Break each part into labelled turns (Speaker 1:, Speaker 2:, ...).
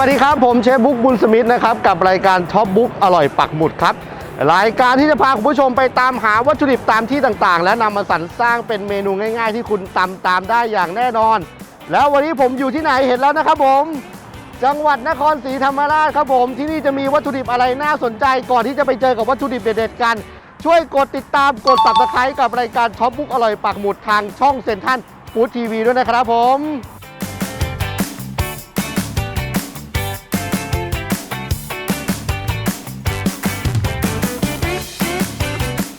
Speaker 1: วัสดีครับ ผมเชฟบุ๊กบุญสมิธนะครับ กับรายการท็อปบุ๊กอร่อยปักหมุดครับ รายการที่จะพาคุณผู้ชมไปตามหาวัตถุดิบตามที่ต่างๆ และนำมาสรรสร้างเป็นเมนูง่าย ๆ ที่คุณตามตามได้อย่างแน่นอน แล้ววันนี้ผมอยู่ที่ไหนเห็นแล้วนะครับผมจังหวัดนครศรีธรรมราชครับผมที่นี่จะมีวัตถุดิบอะไรน่าสนใจ ก่อนที่จะไปเจอกับวัตถุดิบเด็ดๆกัน ช่วยกดติดตามกด subscribe กับรายการท็อปบุ๊กอร่อยปักหมุดทางช่องเซ็นทรัลฟู้ดทีวีด้วยนะครับผม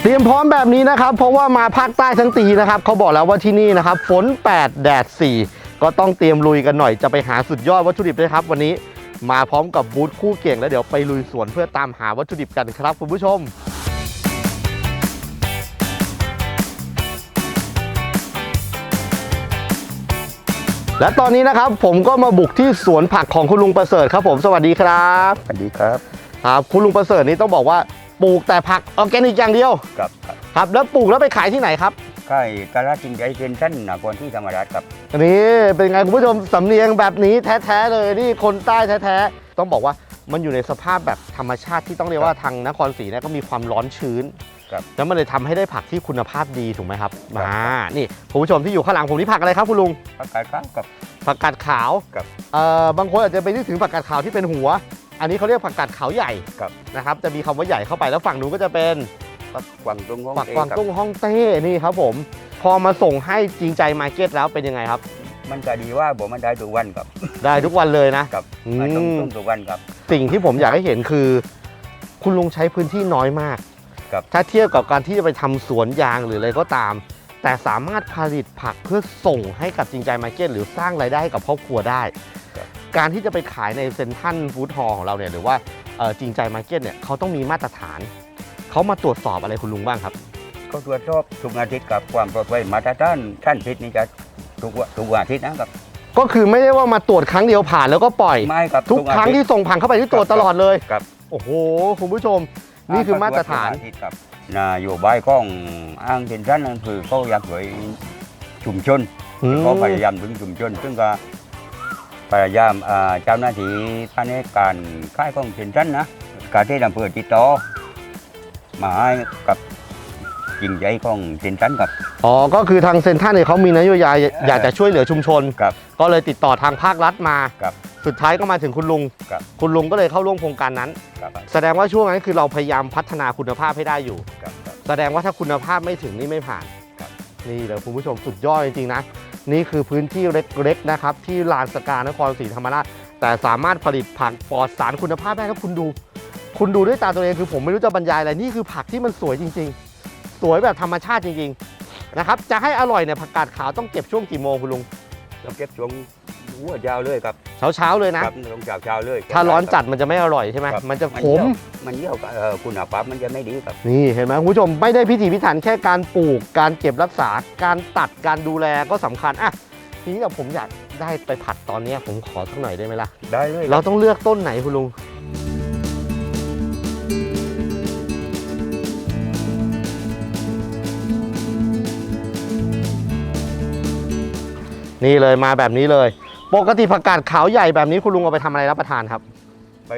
Speaker 1: รียมพร้อมแบบนี้นะครับ เพราะว่ามาภาคใต้ทั้งตีนะครับเขาบอกแล้วว่าที่นี่นะครับฝน 8 แดด 4 ก็ต้องเตรียมลุยกันหน่อยจะไปหาสุดยอดวัตถุดิบเลยครับ วันนี้มาพร้อมกับบูธคู่เก่งแล้วเดี๋ยวไปลุยสวนเพื่อตามหาวัตถุดิบกันครับคุณผู้ชมและตอนนี้นะครับผมก็มาบุกที่สวนผักของคุณลุงประเสริฐครับผมสวัสดีครับ
Speaker 2: สวัสดีครับ
Speaker 1: ครับคุณลุงประเสริฐนี่ต้องบอกว่า ปลูกแต่ผักออร์แกนิกอย่างเดียว
Speaker 2: กับครับ
Speaker 1: ครับ แล้วปลูกแล้วไปขายที่ไหนครับ
Speaker 2: ค่ายตลาดจริงใจเซนชั่นนครที่ธรรมราชครับ
Speaker 1: อันนี้เป็นไงคุณผู้ชมสำเนียงแบบนี้แท้ๆเลยนี่คนใต้แท้ๆต้องบอกว่ามันอยู่ในสภาพแบบธรรมชาติที่ต้องเรียกว่าทางนครศรีเนี่ยก็มีความร้อนชื้น
Speaker 2: ครับ
Speaker 1: แล้วมันเลยทำให้ได้ผักที่คุณภาพดีถูกไหมครับ
Speaker 2: ครับ
Speaker 1: มานี่คุณผู้ชมที่อยู่ข้างหลังผมนี่ผักอะไรครับคุณลุง
Speaker 2: ผักกาดขาวกับ
Speaker 1: ผักกาดขาว
Speaker 2: ครับ
Speaker 1: เอ่อบางคนอาจจะไปนึกถึงผักกาดขาวที่เป็นหัว อันนี้เขาเรียกผักกาดขาวใหญ่
Speaker 2: ครับ
Speaker 1: นะครับ จะมีคำว่าใหญ่เข้าไปแล้วฝั่งนู้นก็จะเป็น
Speaker 2: ผักกวางตุ้งของ
Speaker 1: ปัก
Speaker 2: เอก
Speaker 1: วาง
Speaker 2: ครับ
Speaker 1: ตุ้งฮ่องเต้นี่ครับผม พอมาส่งให้จริงใจมาร์เก็ตแล้วเป็นยังไงครับ
Speaker 2: มันก็ดีว่าผมมันได้ทุกวันครับ
Speaker 1: ได้ทุกวันเลยนะ
Speaker 2: กับ
Speaker 1: อื
Speaker 2: มันต้อง
Speaker 1: ม
Speaker 2: ต้องทุกวันครับ
Speaker 1: สิ่งที่ผมอยากให้เห็นคือ คุณลุงใช้พื้นที่น้อยมาก
Speaker 2: ครับ
Speaker 1: ถ้าเทียบกับการที่จะไปทำสวนยางหรืออะไรก็ตาม แต่สามารถผลิตผักเพื่อส่งให้กับจริงใจมาร์เก็ตหรือสร้างรายได้ให้กับครอบครัวได้ การที่จะไปขายในเซ็นทรัลฟู้ดฮอลล์ของเราเนี่ยหรือว่าเอ่อจริงใจมาร์เก็ตเนี่ยเขาต้องมีมาตรฐาน เขามาตรวจสอบอะไรคุณลุงบ้างครับ
Speaker 2: ก็ตรวจสอบทุกอาทิตย์กับความปลอดภัยมาตรฐานท่านพิษนี่จะทุกวันทุกวันอาทิตย์นะครับ
Speaker 1: ก็คือไม่ได้ว่ามาตรวจครั้งเดียวผ่านแล้วก็ปล่อย
Speaker 2: ไม่ครับ
Speaker 1: ทุกครั้ง
Speaker 2: อาทิต
Speaker 1: ที่
Speaker 2: ย์
Speaker 1: ส่งผังเข้าไปที่ตรวจตลอดเลย
Speaker 2: ครับ
Speaker 1: โอ้โหคุณผู้ชม นี่คือมาตรฐาน
Speaker 2: ทุกอทิตย์ครับนโยบายของอ้างเซนชั่นนั่นคือเขาอยากให้ชุมชนก็พยายามถึงชุมชน ซึ่งก็ พยายามอ่าเจ้าหน้าที่ภายในการค่ายของเซนชันนะการที่อำเภอติดต่อมาให้กับจริงใจของเซนชันกับ
Speaker 1: อ๋อก็คือทางเซ็นทรัลเนี่ยเขามีนโยบายอยากจะช่วยเหลือชุมชน
Speaker 2: กับ
Speaker 1: ก็เลยติดต่อทางภาครัฐมา
Speaker 2: กับ
Speaker 1: สุดท้ายก็มาถึงคุณลุง
Speaker 2: ครับ
Speaker 1: คุณลุงก็เลยเข้าร่วมโครงการนั้น
Speaker 2: กับ
Speaker 1: แสดงว่าช่วงนั้นคือเราพยายามพัฒนาคุณภาพให้ได้อยู่
Speaker 2: กับกับ
Speaker 1: แสดงว่าถ้าคุณภาพไม่ถึงนี่ไม่ผ่าน
Speaker 2: ครับ
Speaker 1: นี่เลยคุณผู้ชมสุดยอดจริงๆนะ นี่คือพื้นที่เล็กๆนะครับที่ลานสกานครศรีธรรมราชแต่สามารถผลิตผักปลอดสารคุณภาพได้แล้วคุณดู คุณดูด้วยตาตัวเองคือผมไม่รู้จะบรรยายอะไรนี่คือผักที่มันสวยจริง ๆ สวยแบบธรรมชาติจริงๆนะครับจะให้อร่อยเนี่ยผักกาดขาวต้องเก็บช่วงกี่โมงคุณลุง
Speaker 2: เราเก็บช่วง หัวยาวเลยครับ
Speaker 1: เช้าๆเลยนะ
Speaker 2: ครับลงเช้าเช้าๆเลย
Speaker 1: ถ้าร้อนจัดมันจะไม่อร่อยใช่ไหม
Speaker 2: ครับ
Speaker 1: มันจะขม
Speaker 2: มันเยี่ยวกับเอ่อคุณภาพมันจะไม่ดีครับ
Speaker 1: นี่เห็นไหมคุณผู้ชมไม่ได้พิถีพิถันแค่การปลูก การเก็บรักษา การตัดการดูแลก็สำคัญอะทีนี้เดี๋ยวผมอยากได้ไปผัดตอนเนี้ยผมขอสักหน่อยได้ไหมล่ะ
Speaker 2: ได้เลย
Speaker 1: เราต้องเลือกต้นไหนคุณลุง นี่เลยมาแบบนี้เลย ปกติผักกาดขาวใหญ่แบบนี้คุณลุงเอาไปทำอะไรรับประทานครับ
Speaker 2: ไป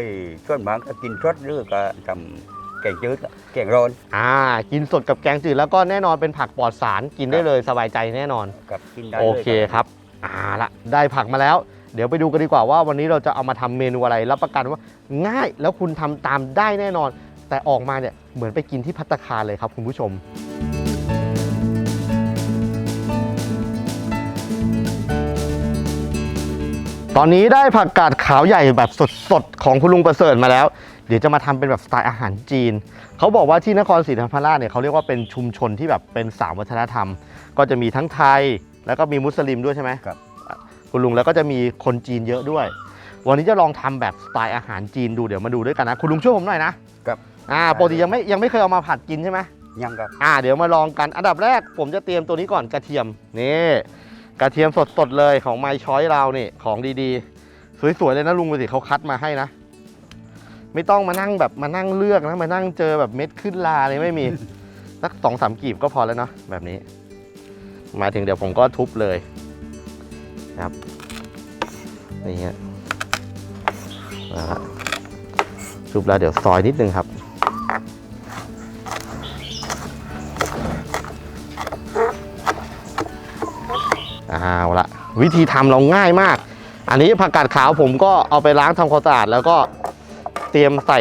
Speaker 2: ส่วนบางก็กินสดหรือก็ทำแกงจืดแกงร้อน
Speaker 1: อ่า กินสดกับแกงจืดแล้วก็แน่นอนเป็นผักปลอดสารกินได้เลยสบายใจแน่นอน
Speaker 2: กับกินได้ลย
Speaker 1: โอเคครับอ่าละได้ผักมาแล้ว เดี๋ยวไปดูกันดีกว่าว่าวันนี้เราจะเอามาทำเมนูอะไรรับประกันว่าง่ายแล้วคุณทำตามได้แน่นอน แต่ออกมาเนี่ยเหมือนไปกินที่พัตตาคารเลยครับคุณผู้ชม ตอนนี้ได้ผักกาดขาวใหญ่แบบสดๆของคุณลุงประเสริฐมาแล้ว เดี๋ยวจะมาทำเป็นแบบสไตล์อาหารจีน เขาบอกว่าที่นครศรีธรรมราชเนี่ยเขาเรียกว่าเป็นชุมชนที่แบบเป็นสามวัฒนธรรม ก็จะมีทั้งไทยแล้วก็มีมุสลิมด้วยใช่ไหม
Speaker 2: ครับ
Speaker 1: อะคุณลุงแล้วก็จะมีคนจีนเยอะด้วย วันนี้จะลองทำแบบสไตล์อาหารจีนดูเดี๋ยวมาดูด้วยกันนะ คุณลุงช่วยผมหน่อยนะครับอ่าปกติยังไม่ยังไม่เคยเอามาผัดกินใช่ไหม
Speaker 2: ยังครับ
Speaker 1: อ่าเดี๋ยวมาลองกันอันดับแรกผมจะเตรียมตัวนี้ก่อนกระเทียมนี่ กระเทียมสดๆเลยของไมช้อยเรานี่ของดีๆ สวยๆเลยนะลุงดูสิเขาคัดมาให้นะ ไม่ต้องมานั่งแบบมานั่งเลือกนะมานั่งเจอแบบเม็ดขึ้นลาเลยไม่มีสักสองสามกีบก็พอแล้วเนาะแบบนี้ มาถึงเดี๋ยวผมก็ทุบเลยครับนี่ฮะนะฮะชุบแล้วเดี๋ยวซอยนิดนึงครับ เอาละวิธีทำเราง่ายมาก อันนี้ผักกาดขาวผมก็เอาไปล้างทำความสะอาดแล้วก็เตรียมใส่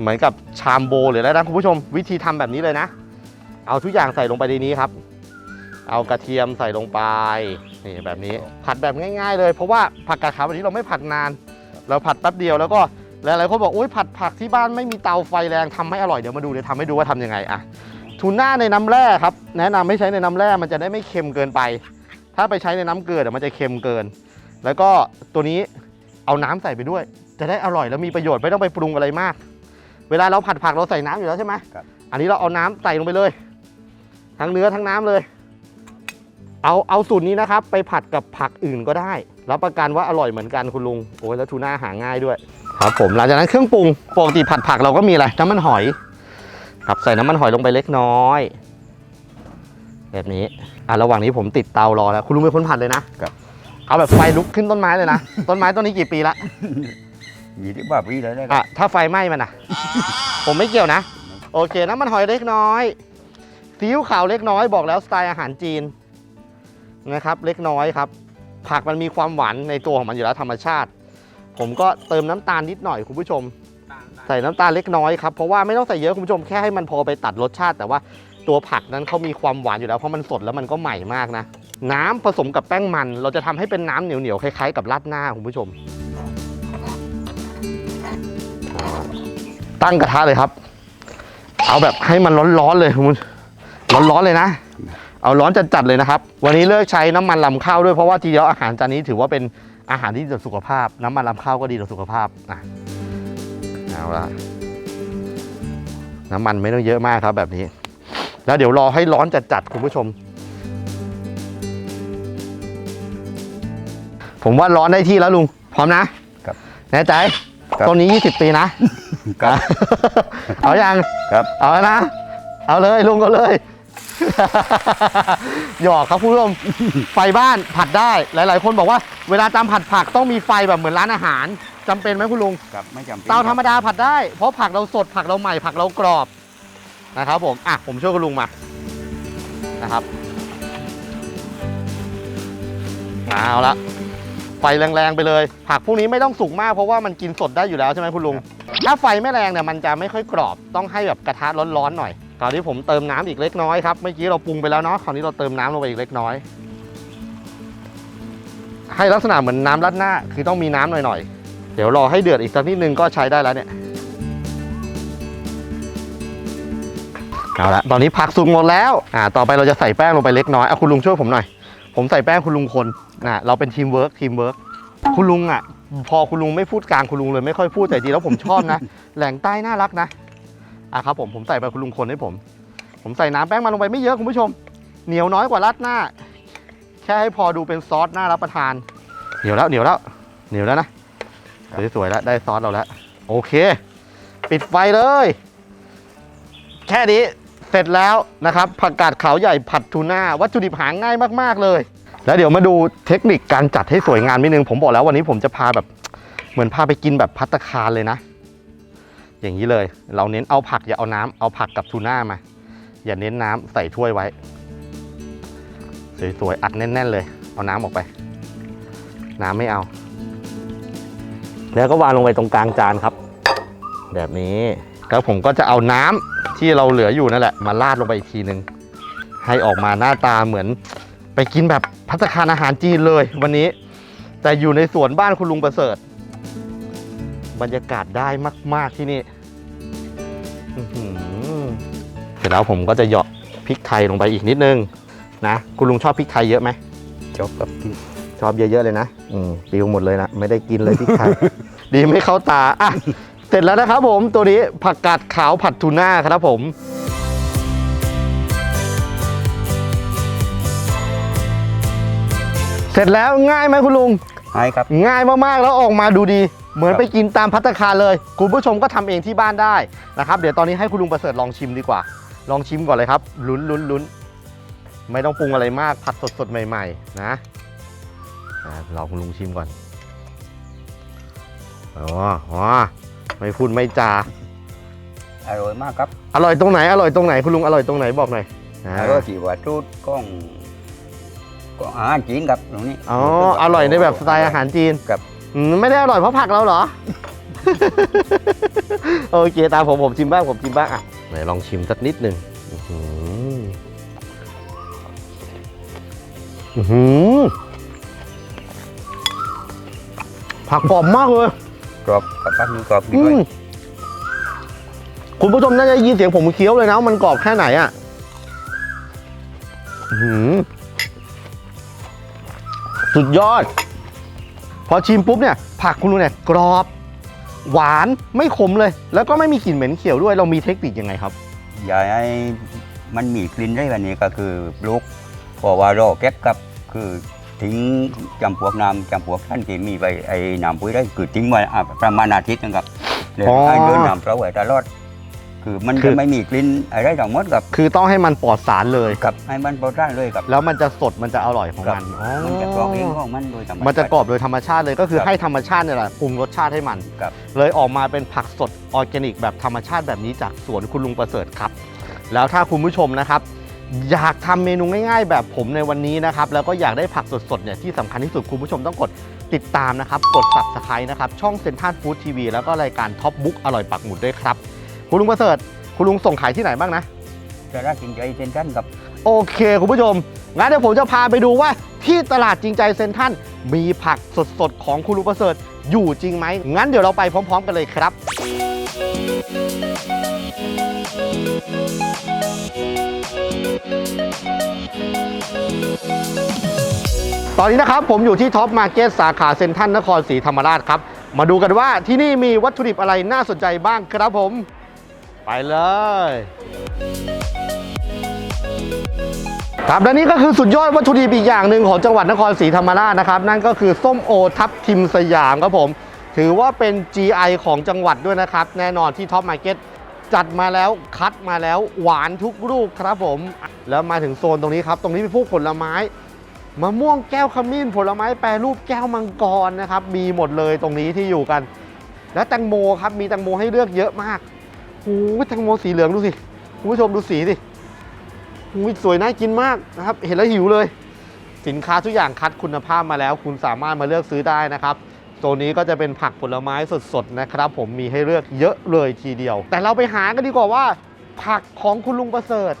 Speaker 1: เหมือนกับชามโบหรืออะไรนะคุณผู้ชม วิธีทำแบบนี้เลยนะ เอาทุกอย่างใส่ลงไปในนี้ครับ เอากระเทียมใส่ลงไปนี่แบบนี้ผัดแบบง่าย ๆ เลยเพราะว่าผักกาดขาววันนี้เราไม่ผัดนาน เราผัดแป๊บเดียวแล้วก็หลายๆคนบอกอุ้ยผัดผักที่บ้านไม่มีเตาไฟแรงทำให้อร่อยเดี๋ยวมาดูเดี๋ยวทำให้ดูว่าทำยังไงอะทูน่าในน้ำแร่ครับ แนะนำไม่ใช้ในน้ำแร่มันจะได้ไม่เค็มเกินไป ถ้าไปใช้ในน้ำเกลือเดี๋ยวมันจะเค็มเกิน แล้วก็ตัวนี้เอาน้ำใส่ไปด้วย จะได้อร่อยแล้วมีประโยชน์ไม่ต้องไปปรุงอะไรมาก เวลาเราผัดผักเราใส่น้ำอยู่แล้วใช่ไหม
Speaker 2: ครับ
Speaker 1: อันนี้เราเอาน้ำใส่ลงไปเลย ทั้งเนื้อทั้งน้ำเลย เอาเอาสูตรนี้นะครับ ไปผัดกับผักอื่นก็ได้รับประกันว่าอร่อยเหมือนกันคุณลุงโอ้ยแล้วทูน่าหาง่ายด้วย ครับ ผมหลังจากนั้นเครื่องปรุงปกติผัดผักเราก็มีอะไรน้ำมันหอย ครับใส่น้ำมันหอยลงไปเล็กน้อย แบบนี้อะระหว่างนี้ผมติดเตารอแล้ว คุณลุงเป็นคนผัดเลยนะครับ เอาแบบไฟลุกขึ้นต้นไม้เลยนะ ต้นไม้ต้นนี้กี่ปีละ
Speaker 2: ยี่สิบกว่าปีแล้วนะค
Speaker 1: อะ
Speaker 2: รับ
Speaker 1: ถ้าไฟไหม้มันอะ ผมไม่เกี่ยวนะ โอเคน้ำมันหอยเล็กน้อยซีอิ๊วขาวเล็กน้อยบอกแล้วสไตล์อาหารจีนนะครับ เล็กน้อยครับ ผักมันมีความหวานในตัวของมันอยู่แล้วธรรมชาติ ผมก็เติมน้ำตาลนิดหน่อยคุณผู้ชม ใส่น้ำตาลเล็กน้อยครับเพราะว่าไม่ต้องใส่เยอะคุณผู้ชมแค่ให้มันพอไปตัดรสชาติ แต่ว่า ตัวผักนั้นเขามีความหวานอยู่แล้วเพราะมันสดแล้วมันก็ใหม่มากนะ น้ำผสมกับแป้งมัน เราจะทำให้เป็นน้ำเหนียวๆคล้ายๆกับราดหน้าคุณผู้ชม ตั้งกระทะเลยครับ เอาแบบให้มันร้อนๆเลยคุณผู้ร้อนๆเลยนะ เอาร้อนจัดๆเลยนะครับ วันนี้เลิกใช้น้ำมันลำข้าวด้วยเพราะว่าทีเดียวอาหารจานนี้ถือว่าเป็นอาหารที่ดีต่อสุขภาพ น้ำมันลำข้าวก็ดีต่อสุขภาพนะเอาละน้ำมันไม่ต้องเยอะมากครับแบบนี้ แล้วเดี๋ยวรอให้ร้อนจัดๆคุณผู้ชม ผมว่าร้อนได้ที่แล้วลุง พร้อมนะครับแน่ใจ
Speaker 2: ครับ
Speaker 1: ต้นนี้ 20 ปีนะ
Speaker 2: ครับ
Speaker 1: เอายัง
Speaker 2: ครับ
Speaker 1: เอาแล้วนะ เอาเลยลุงก็เลย หยอกครับคุณผู้ชม ไฟบ้านผัดได้ หลาย ๆ คนบอกว่าเวลาตามผัดผักต้องมีไฟแบบเหมือนร้านอาหารจำเป็นไหมคุณลุง
Speaker 2: ครับไม่จำเป็น
Speaker 1: เตาธรรมดาผัดได้ เพราะผักเราสดผักเราใหม่ผักเรากรอบ นะครับผมอะผมช่วยคุณลุงมานะครับเอาละไฟแรงๆไปเลยผักพวกนี้ไม่ต้องสุกมากเพราะว่ามันกินสดได้อยู่แล้วใช่ไหมคุณลุง ถ้าไฟไม่แรงเนี่ยมันจะไม่ค่อยกรอบต้องให้แบบกระทะร้อนๆหน่อยคราวนี้ผมเติมน้ำอีกเล็กน้อยครับเมื่อกี้เราปรุงไปแล้วเนาะคราวนี้เราเติมน้ำลงไปอีกเล็กน้อย ให้ลักษณะเหมือนน้ำรัดหน้าคือต้องมีน้ำหน่อยๆเดี๋ยวรอให้เดือดอีกสักนิดนึงก็ใช้ได้แล้วเนี่ย เอาละตอนนี้ผักสุกหมดแล้วอ่าต่อไปเราจะใส่แป้งลงไปเล็กน้อยเอาคุณลุงช่วยผมหน่อย ผมใส่แป้งคุณลุงคนนะเราเป็นทีมเวิร์กทีมเวิร์กคุณลุงอะ พอคุณลุงไม่พูดกลางคุณลุงเลยไม่ค่อยพูดแต่จริงแล้วผมชอบนะ แหล่งใต้น่ารักนะอะครับผมผมใส่ไปคุณลุงคนให้ผม ผมใส่น้ำแป้งมันลงไปไม่เยอะคุณผู้ชม เหนียวน้อยกว่าราดหน้า แค่ให้พอดูเป็นซอสน่ารับประทาน เหนียวแล้วเหนียวแล้วเหนียวแล้วนะสวยๆแล้วได้ซอสเราแล้วโอเค ปิดไฟเลย แค่นี้ เสร็จแล้วนะครับผักกาดขาวใหญ่ผัดทูน่าวัตถุดิบหาง่ายมากๆเลย แล้วเดี๋ยวมาดูเทคนิคการจัดให้สวยงามนิดนึง ผมบอกแล้ววันนี้ผมจะพาแบบเหมือนพาไปกินแบบพัตคารเลยนะ อย่างนี้เลย เราเน้นเอาผักอย่าเอาน้ำเอาผักกับทูน่ามา อย่าเน้นน้ำใส่ถ้วยไว้ สวยๆอัดแน่น ๆ เลย เอาน้ำออกไป น้ำไม่เอา แล้วก็วางลงไปตรงกลางจานครับ แบบนี้ แล้วผมก็จะเอาน้ำที่เราเหลืออยู่นั่นแหละมาราดลงไปอีกทีนึง ให้ออกมาหน้าตาเหมือน ไปกินแบบพัตตาคารอาหารจีนเลยวันนี้ แต่อยู่ในสวนบ้านคุณลุงประเสริฐ บรรยากาศได้มาก ๆที่นี่อื้อหือเสร็จแล้วผมก็จะเหยาะพริกไทยลงไปอีกนิดนึง นะคุณลุงชอบพริกไทยเยอะไหม
Speaker 2: จบกับที่
Speaker 1: ชอบเยอะๆเลยนะ อืมปิวหมดเลยนะ ไม่ได้กินเลยพริกไทย ดีไม่เข้าตาอะ เสร็จแล้วนะครับผมตัวนี้ผักกาดขาวผัดทูน่าครับผมเสร็จแล้วง่ายไหมคุณลุง
Speaker 2: ให้ครับ
Speaker 1: ง่ายมากๆแล้วออกมาดูดี เหมือน
Speaker 2: ครับ
Speaker 1: ไปกินตามพัตตาคารเลย คุณผู้ชมก็ทำเองที่บ้านได้นะครับ เดี๋ยวตอนนี้ให้คุณลุงประเสริฐลองชิมดีกว่า ลองชิมก่อนเลยครับ ลุ้นลุ้นลุ้นไม่ต้องปรุงอะไรมาก ผัดสดๆ ใหม่ ๆ นะอ่าลองคุณลุงชิมก่อนอ๋ออ๋อ ไม่พูดไม่จา
Speaker 2: อร่อยมากครับ
Speaker 1: อร่อยตรงไหน อร่อยตรงไหนคุณลุงอร่อยตรงไหนบอกหน่อยอ่า
Speaker 2: อร่อยที่ว่าจุดกล้องกล้องอาหารจีนครับตรงนี้
Speaker 1: อ๋ออร่อยในแบบสไตล์อาหารจีน
Speaker 2: ครับ
Speaker 1: อืมไม่ได้อร่อยเพราะผักเราเหรอ โอเคตามผมผมชิมบ้างผมชิมบ้างอะไหนลองชิมสักนิดหนึ่งอื้อหืออื้อหือผักกรอบมากเลย
Speaker 2: กรอบกับผักมีกรอบดี
Speaker 1: อื
Speaker 2: ด้วย
Speaker 1: มคุณผู้ชมน่าจะได้ยินเสียงผมเคี้ยวเลยนะว่ามันกรอบแค่ไหนอะอื้อหือสุดยอด พอชิมปุ๊บเนี่ย ผักคุณลุงเนี่ยกรอบ หวานไม่ขมเลย แล้วก็ไม่มีกลิ่นเหม็นเขียวด้วย เรามีเทคนิคยังไงครับ
Speaker 2: อย่าให้มันมีกลิ่นได้แบบนี้ก็คือปลูกเพราะว่าเราเก็บกับคือ ทิ้งจำพวกน้ำจำพวกท่านที่มีไปไอ้น้ำปุ๋ยได้คือทิ้งไว้อะประมาณอาทิตย์หนึงครับเลย
Speaker 1: อ๋อ
Speaker 2: ให้เดินน้ำเปล่าไว้ตลอด คือมัน
Speaker 1: คือ
Speaker 2: จะไม่มีกลิ่นอะไรทั้งหมดกับ
Speaker 1: คือต้องให้มันปลอดสารเลย
Speaker 2: กับให้มันโปรตีนเลยครับ
Speaker 1: แล้วมันจะสดมันจะอร่อยของ
Speaker 2: ครับ
Speaker 1: มันอ๋อ
Speaker 2: มันจะกรอบเองของมันโดยธรรมชาติ
Speaker 1: มันจะกรอบโดยธรรมชาติเลยก็คือ
Speaker 2: ครับ
Speaker 1: ให้ธรรมชาติเนี่ยแหละปรุงรสชาติให้มัน
Speaker 2: ครับ
Speaker 1: เลยออกมาเป็นผักสดออร์แกนิกแบบธรรมชาติแบบนี้จากสวนคุณลุงประเสริฐครับ แล้วถ้าคุณผู้ชมนะครับ อยากทำเมนูง่ายๆ แบบผมในวันนี้นะครับ แล้วก็อยากได้ผักสดๆเนี่ยที่สำคัญที่สุดคุณผู้ชมต้องกดติดตามนะครับ กด subscribe นะครับ ช่องเซนทรัลฟู้ดทีวีแล้วก็รายการท็อปบุ๊กอร่อยปักหมุดด้วยครับ คุณลุงประเสริฐคุณลุงส่งขายที่ไหนบ้างนะ
Speaker 2: จะได้จริงใจเช่นกันกับ
Speaker 1: โอเคคุณผู้ชม งั้นเดี๋ยวผมจะพาไปดูว่าที่ตลาดจริงใจเซ็นทรัลมีผักสดๆของคุณลุงประเสริฐอยู่จริงไหมงั้นเดี๋ยวเราไปพร้อม ๆ กันเลยครับ ตอนนี้นะครับผมอยู่ที่ท็อปมาร์เก็ตสาขาเซ็นทรัลนครศรีธรรมราชครับ มาดูกันว่าที่นี่มีวัตถุดิบอะไรน่าสนใจบ้างครับผม ไปเลย ครับและนี่ก็คือสุดยอดวัตถุดิบอีกอย่างหนึ่งของจังหวัดนครศรีธรรมราชนะครับ นั่นก็คือส้มโอทับทิมสยามครับผม ถือว่าเป็น GI ของจังหวัดด้วยนะครับ แน่นอนที่ท็อปมาร์เก็ต จัดมาแล้วคัดมาแล้วหวานทุกลูกครับผม แล้วมาถึงโซนตรงนี้ครับ ตรงนี้เป็นพวกผลไม้มะม่วงแก้วขมิ้นผลไม้แปรรูปแก้วมังกรนะครับ มีหมดเลยตรงนี้ที่อยู่กัน และแตงโมครับมีแตงโมให้เลือกเยอะมากโอ้แตงโมสีเหลืองดูสิคุณผู้ชมดูสีสิอุ๊ยสวยน่ากินมากนะครับ เห็นแล้วหิวเลย สินค้าทุกอย่างคัดคุณภาพมาแล้ว คุณสามารถมาเลือกซื้อได้นะครับ โซนนี้ก็จะเป็นผักผลไม้สดๆนะครับ ผมมีให้เลือกเยอะเลยทีเดียว แต่เราไปหากันดีกว่าว่า ผักของคุณลุงประเสริฐ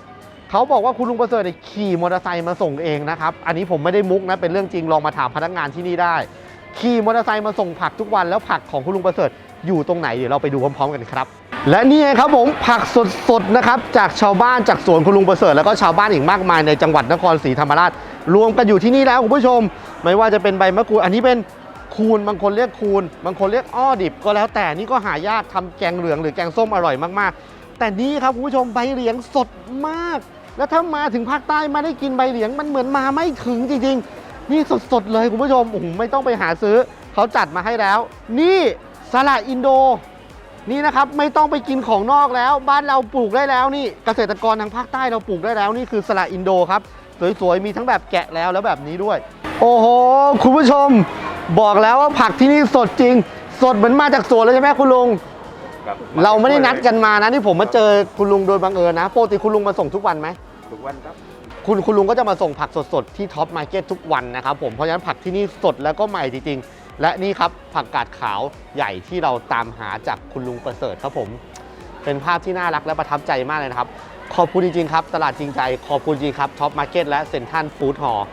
Speaker 1: เขาบอกว่าคุณลุงประเสริฐเนี่ยขี่มอเตอร์ไซค์มาส่งเองนะครับ อันนี้ผมไม่ได้มุกนะเป็นเรื่องจริงลองมาถามพนักงานที่นี่ได้ ขี่มอเตอร์ไซค์มาส่งผักทุกวันแล้วผักของคุณลุงประเสริฐอยู่ตรงไหนเดี๋ยวเราไปดูพร้อมๆกันครับ และนี่ไงครับผมผักสดๆนะครับจากชาวบ้านจากสวนคุณลุงประเสริฐแล้วก็ชาวบ้านอีกมากมายในจังหวัดนครศรีธรรมราช รวมกันอยู่ที่นี่แล้วคุณผู้ชม ไม่ว่าจะเป็นใบมะกรูดอันนี้เป็น คูนบางคนเรียกคูนบางคนเรียกอ้อดิบก็แล้วแต่นี่ก็หายากทำแกงเหลืองหรือแกงส้มอร่อยมากๆ แต่นี่ครับคุณผู้ชมใบเหลียงสดมาก แล้วถ้ามาถึงภาคใต้มาได้กินใบเหลียงมันเหมือนมาไม่ถึงจริงๆ นี่สดๆเลยคุณผู้ชมโอ้โหไม่ต้องไปหาซื้อเขาจัดมาให้แล้ว นี่สละอินโดนี่นะครับไม่ต้องไปกินของนอกแล้ว บ้านเราปลูกได้แล้วนี่เกษตรกรทางภาคใต้เราปลูกได้แล้วนี่คือสละอินโดครับสวยๆมีทั้งแบบแกะแล้วแล้วแบบนี้ด้วย โอ้โห คุณผู้ชม บอกแล้วว่าผักที่นี่สดจริง สดเหมือนมาจากสวนเลยใช่ไหมคุณลุงเราไม่ได้นัดกันมานะนี่ผมมาเจอคุณลุงโดยบังเอิญนะปกติคุณลุงมาส่งทุกวันไหม
Speaker 2: ทุกวันครับ
Speaker 1: คุณคุณลุงก็จะมาส่งผักสดๆ ที่ท็อปมาร์เก็ตทุกวันนะครับผม เพราะฉะนั้นผักที่นี่สดแล้วก็ใหม่จริงๆ และนี่ครับผักกาดขาวใหญ่ที่เราตามหาจากคุณลุงประเสริฐครับผม เป็นภาพที่น่ารักและประทับใจมากเลยนะครับ ขอบคุณจริงๆครับ ตลาดจริงใจ ขอบคุณจริงครับท็อปมาร์เก็ตและเซ็นทรัลฟู้ดฮอลล์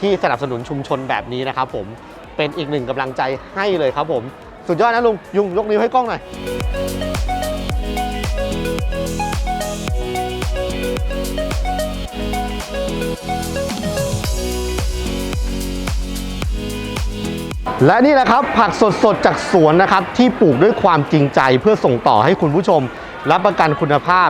Speaker 1: ที่สนับสนุนชุมชนแบบนี้นะครับผม เป็นอีกหนึ่งกำลังใจให้เลยครับผม สุดยอดนะลุงยุงยกนิ้วให้กล้องหน่อยและนี่แหละครับผักสดๆ จากสวนนะครับ ที่ปลูกด้วยความจริงใจเพื่อส่งต่อให้คุณผู้ชม รับประกันคุณภาพ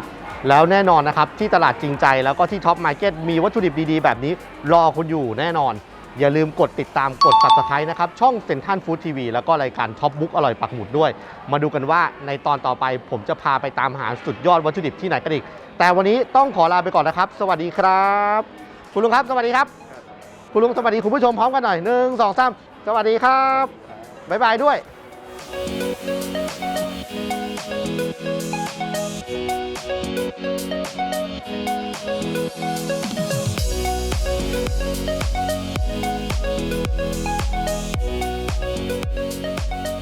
Speaker 1: แล้วแน่นอนนะครับ ที่ตลาดจริงใจแล้วก็ที่ท็อปมาร์เก็ตมีวัตถุดิบดีๆ แบบนี้รอคุณอยู่แน่นอน อย่าลืมกดติดตามกด subscribe นะครับ ช่องเซนทันฟู้ดทีวีแล้วก็รายการท็อปบุ๊กอร่อยปักหมุดด้วย มาดูกันว่าในตอนต่อไปผมจะพาไปตามหาสุดยอดวัตถุดิบที่ไหนกันอีก แต่วันนี้ต้องขอลาไปก่อนนะครับ สวัสดีครับ คุณลุงครับสวัสดีครับ คุณลุงสวัสดีคุณผู้ชมพร้อมกันหน่อยหนึ่งสองสามสวัสดีครับบ๊ายบายด้วย Thank you. Thank you.